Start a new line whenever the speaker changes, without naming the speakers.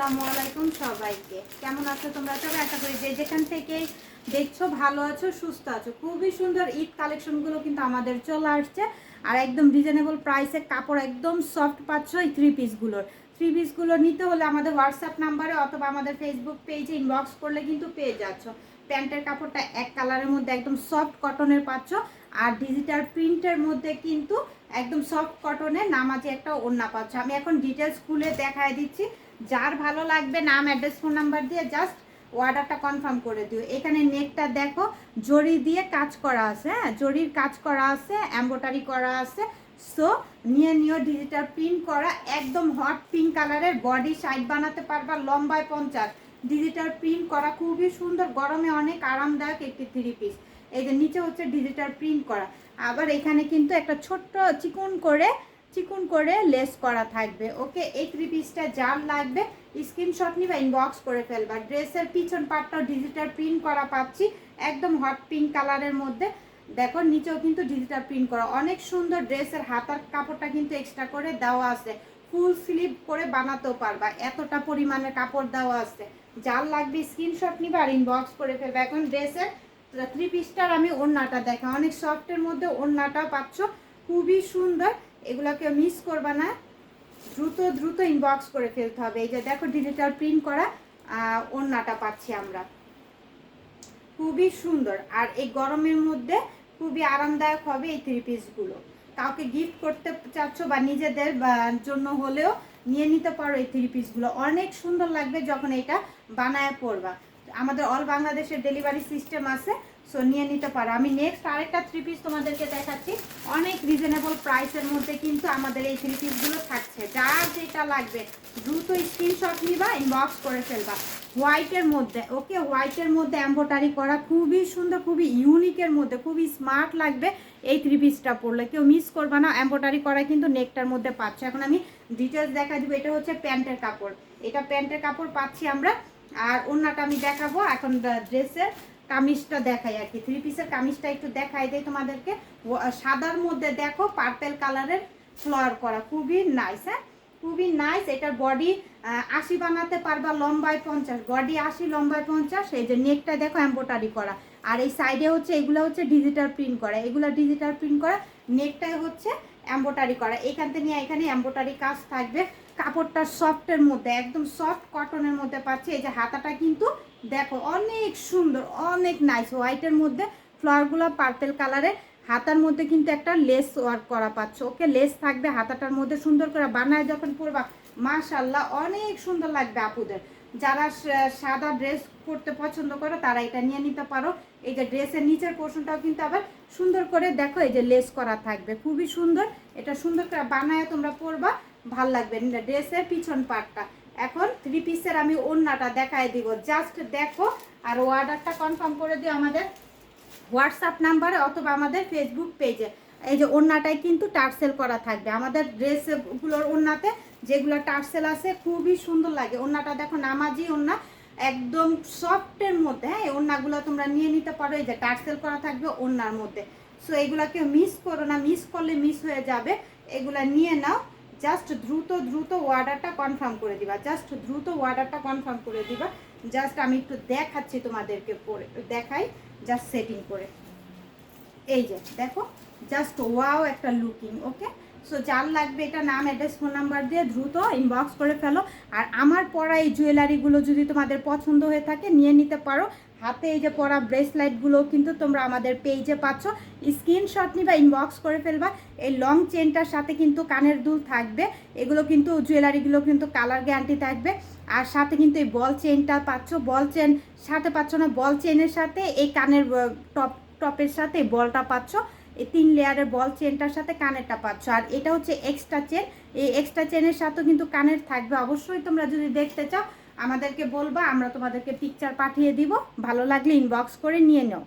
আসসালামু আলাইকুম সবাইকে। কেমন আছো তোমরা? সবাই আশা করি যে যেখান থেকে দেখছ ভালো আছো, সুস্থ আছো। খুবই সুন্দর ঈদ কালেকশনগুলো কিন্তু আমাদের চলে আসছে। আর একদম রিজনেবল প্রাইসে কাপড় একদম সফট পাচ্ছ এই থ্রি পিসগুলোর থ্রি পিসগুলো নিতে হলে আমাদের হোয়াটসঅ্যাপ নাম্বারে অথবা আমাদের ফেসবুক পেজে ইনবক্স করলে কিন্তু পেয়ে যাচ্ছ। প্যান্টের কাপড়টা এক কালারের মধ্যে একদম সফট কটনের পাচ্ছ। আর ডিজিটাল প্রিন্টের মধ্যে কিন্তু একদম সফট কটনের নামাজে একটা ওড়না পাচ্ছ। আমি এখন ডিটেলস খুলে দেখায় দিচ্ছি। যার ভালো লাগবে নাম অ্যাড্রেস ফোন নাম্বার দিয়ে জাস্ট অর্ডারটা কনফার্ম করে দিও। এখানে নেকটা দেখো, জরি দিয়ে কাজ করা আছে হ্যাঁ? জরির কাজ করা আছে এম্ব্রয়ডারি করা আছে। সো নিয়ে নিও ডিজিটাল প্রিন্ট করা, একদম হট পিঙ্ক কালারের বডি সাইড বানাতে পারবা লম্বায় পঞ্চাশ। ডিজিটাল প্রিন্ট করা খুবই সুন্দর, গরমে অনেক আরামদায়ক একটি থ্রি পিস এই যে নিচে হচ্ছে ডিজিটাল প্রিন্ট করা। আবার এখানে কিন্তু একটা ছোট্ট চিকন করে চিকন করে লেস করা থাকবে। ওকে এই থ্রি পিসটা যার লাগবে। স্ক্রিনশট নিবা ইনবক্স করে ফেলবা। ড্রেসের পিছন পার্টটাও ডিজিটাল প্রিন্ট করা পাচ্ছি। একদম হট পিঙ্ক কালারের মধ্যে। দেখো, নিচেও কিন্তু ডিজিটাল প্রিন্ট করা। অনেক সুন্দর ড্রেসের হাতার কাপড়টা কিন্তু এক্সট্রা করে দেওয়া আছে। ফুল স্লিভ করে বানাতেও পারবা। এতটা পরিমাণের কাপড় দেওয়া আছে। যার লাগবে স্ক্রিনশট নিবা আর ইনবক্স করে ফেলবে। এখন ড্রেসের থ্রি পিসটার আমি ওড়নাটা দেখা অনেক সফটের মধ্যে ওড়নাটা পাচ্ছ। খুবই সুন্দর। এগুলোকে মিস করবা না। দ্রুত দ্রুত ইনবক্স করে ফেলতে হবে। এই যে দেখো ডিজিটাল প্রিন্ট করা ওড়নাটা পাচ্ছি আমরা। খুবই সুন্দর। আর এই গরমের মধ্যে খুবই আরামদায়ক হবে এই থ্রি পিসগুলো কাউকে গিফট করতে চাচ্ছ বা নিজেদের জন্য হলেও নিয়ে নিতে পারো এই থ্রি পিসগুলো অনেক সুন্দর লাগবে যখন এটা বানায় পড়বা আমাদের অল বাংলাদেশের ডেলিভারি সিস্টেম আছে। সো নিয়ে নিতে পারো। আমি নেক্সট আরেকটা থ্রি পিস তোমাদেরকে দেখাচ্ছি। অনেক রিজনেবল প্রাইসের মধ্যে কিন্তু আমাদের এই থ্রি পিসগুলো থাকছে। যার যেটা লাগবে, দ্রুত স্ক্রিনশট নিবা ইনবক্স করে ফেলবা। হোয়াইটের মধ্যে ওকে হোয়াইটের মধ্যে এম্ব্রয়ডারি করা খুবই সুন্দর, খুবই ইউনিকের মধ্যে, খুবই স্মার্ট লাগবে এই থ্রি পিসটা পরলে। কেউ মিস করবে না এম্ব্রয়ডারি করা কিন্তু নেকটার মধ্যে পাচ্ছে। এখন আমি ডিটেলস দেখা দিব। এটা হচ্ছে প্যান্টের কাপড়। এটা প্যান্টের কাপড় পাচ্ছি আমরা। আর ওড়নাটা আমি দেখাবো। এখন ড্রেসের কামিজটা দেখাই আর কি। থ্রি পিসের কামিজটা একটু দেখাই দেয় তোমাদেরকে। সাদার মধ্যে দেখো পার্পেল কালারের ফ্লোয়ার করা। খুবই নাইস হ্যাঁ? খুবই নাইস এটার বডি আশি বানাতে পারবা লম্বায় পঞ্চাশ। বডি আশি, লম্বায় পঞ্চাশ, এই যে নেকটা দেখো এম্ব্রয়ডারি করা। আর এই সাইডে হচ্ছে, এগুলো হচ্ছে ডিজিটাল প্রিন্ট করা। এগুলো ডিজিটাল প্রিন্ট করা নেকটাই হচ্ছে এম্ব্রয়ডারি করা। এখান থেকে নিয়ে এখানে এম্ব্রয়ডারি কাজ থাকবে। কাপড়টা সফটের মধ্যে, একদম সফট কটনের মধ্যে পাচ্ছি। এই যে হাতাটা কিন্তু দেখো অনেক সুন্দর, অনেক নাইস হোয়াইটের মধ্যে ফ্লাওয়ারগুলো পার্পেল কালারের হাতার মধ্যে কিন্তু একটা লেস ওয়ার্ক করা পাচ্ছ। ওকে লেস থাকবে হাতাটার মধ্যে সুন্দর করে বানায় যখন পরবা মাশাল্লাহ অনেক সুন্দর লাগবে আপুদের। যারা সাদা ড্রেস পরতে পছন্দ করো, তারা এটা নিয়ে নিতে পারো। এই যে ড্রেসের নিচের পোর্শনটাও কিন্তু আবার সুন্দর করে দেখো, এই যে লেস করা থাকবে। খুবই সুন্দর, এটা সুন্দর করে বানায় তোমরা পরবা। ভালো লাগবে ড্রেসের পিছন পার্টটা এখন থ্রি পিসের আমি ওড়নাটা দেখায় দিব। জাস্ট দেখো, আর অর্ডারটা কনফার্ম করে দিও আমাদের হোয়াটসঅ্যাপ নাম্বারে অথবা আমাদের ফেসবুক পেজে এই যে ওড়নাটাই কিন্তু টার্সেল করা থাকবে। আমাদের ড্রেসগুলোর ওড়নাতে যেগুলো টার্সেল আছে, খুবই সুন্দর লাগে। ওড়নাটা দেখো নামাজি ওড়না, একদম সফটের মধ্যে। হ্যাঁ এই ওড়নাগুলো তোমরা নিয়ে নিতে পারো। এই যে টার্সেল করা থাকবে ওড়নার মধ্যে। সো এগুলাকে মিস করো না। মিস করলে মিস হয়ে যাবে। এগুলা নিয়ে নাও। জাস্ট দ্রুত দ্রুত অর্ডারটা কনফার্ম করে দিবা। জাস্ট দ্রুত অর্ডারটা কনফার্ম করে দিবা। জাস্ট আমি একটু দেখাচ্ছি তোমাদেরকে পরে দেখাই জাস্ট সেটিং করে। এই যে, দেখো জাস্ট ওয়াও একটা লুকিং ওকে সো যার লাগবে এটা নাম অ্যাড্রেস ফোন নাম্বার দিয়ে দ্রুত ইনবক্স করে ফেলো। আর আমার পরা এই জুয়েলারিগুলো যদি তোমাদের পছন্দ হয়ে থাকে, নিয়ে নিতে পারো। হাতে এই যে পরা ব্রেসলাইটগুলো কিন্তু তোমরা আমাদের পেজে পাচ্ছ। স্ক্রিনশট নিবা ইনবক্স করে ফেলবা। এই লং চেনটার সাথে কিন্তু কানের দুল থাকবে। এগুলো কিন্তু জুয়েলারিগুলো কিন্তু কালার গ্যারান্টি থাকবে। আর সাথে কিন্তু এই বল চেনটা পাচ্ছ। বল চেন সাথে পাচ্ছ না বল চেনের সাথে এই কানের টপ টপের সাথে বলটা পাচ্ছ। এই তিন লেয়ারের বল চেনটার সাথে কানেরটা পাচ্ছ। আর এটা হচ্ছে এক্সট্রা চেন এই এক্সট্রা চেনের সাথেও কিন্তু কানের থাকবে। অবশ্যই তোমরা যদি দেখতে চাও, আমাদেরকে বলবা, আমরা তোমাদেরকে পিকচার পাঠিয়ে দিব। ভালো লাগলে ইনবক্স করে নিয়ে নাও।